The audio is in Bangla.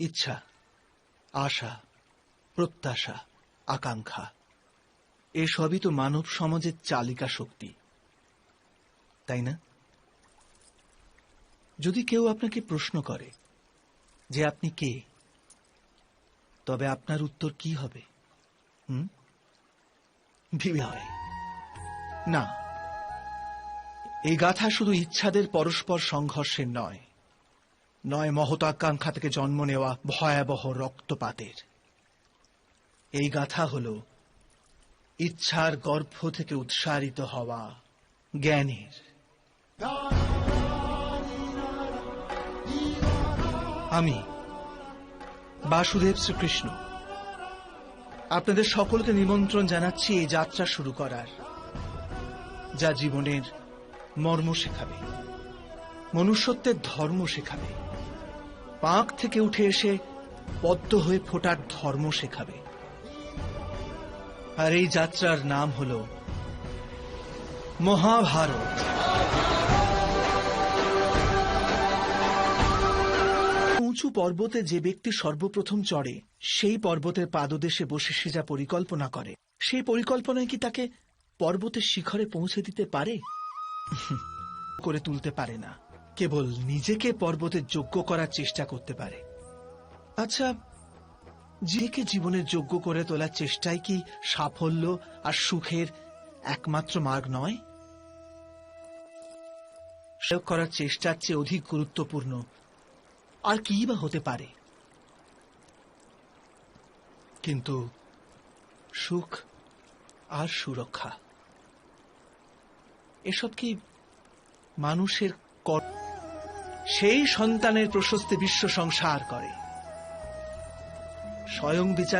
ইচ্ছা, আশা, প্রত্যাশা, আকাঙ্ক্ষা, এসবই তো মানব সমাজের চালিকা শক্তি। তাই না? যদি কেউ আপনাকে প্রশ্ন করে যে আপনি কে, তবে আপনার উত্তর কি হবে? হুম? বিনয় না, এই গাথা শুধু ইচ্ছাদের পরস্পর সংঘর্ষের নয়। নয় মহতাকাঙ্ক্ষা থেকে জন্ম নেওয়া ভয়াবহ রক্তপাতের। এই গাথা হল ইচ্ছার গর্ভ থেকে উৎসারিত হওয়া জ্ঞানের। আমি বাসুদেব শ্রীকৃষ্ণ। আপনাদের সকলকে নিমন্ত্রণ জানাচ্ছি এই যাত্রা শুরু করার, যা জীবনের মর্ম শেখাবে, মনুষ্যত্বের ধর্ম শেখাবে। পাঁক থেকে উঠে এসে পদ্ম হয়ে ফোটার ধর্ম শেখাবে। আর এই যাত্রার নাম হল মহাভারত। উঁচু পর্বতে যে ব্যক্তি সর্বপ্রথম চড়ে, সেই পর্বতের পাদদেশে বসে সে যা পরিকল্পনা করে, সেই পরিকল্পনায় কি তাকে পর্বতের শিখরে পৌঁছে দিতে পারে? করে তুলতে পারে না। কেবল নিজেকে পর্বতের যোগ্য করার চেষ্টা করতে পারে। আচ্ছা নিজেকে জীবনের যোগ্য করে তোলার চেষ্টাই কি সাফল্য আর সুখের একমাত্র মার্গ নয়? প্রয়োগ করার চেষ্টার চেয়ে অধিক গুরুত্বপূর্ণ আর কি বা হতে পারে? কিন্তু সুখ আর সুরক্ষা, এসব কি মানুষের কর- সেই সন্তানের প্রশস্তি বিশ্ব সংসার করে। স্বয়ং বিচার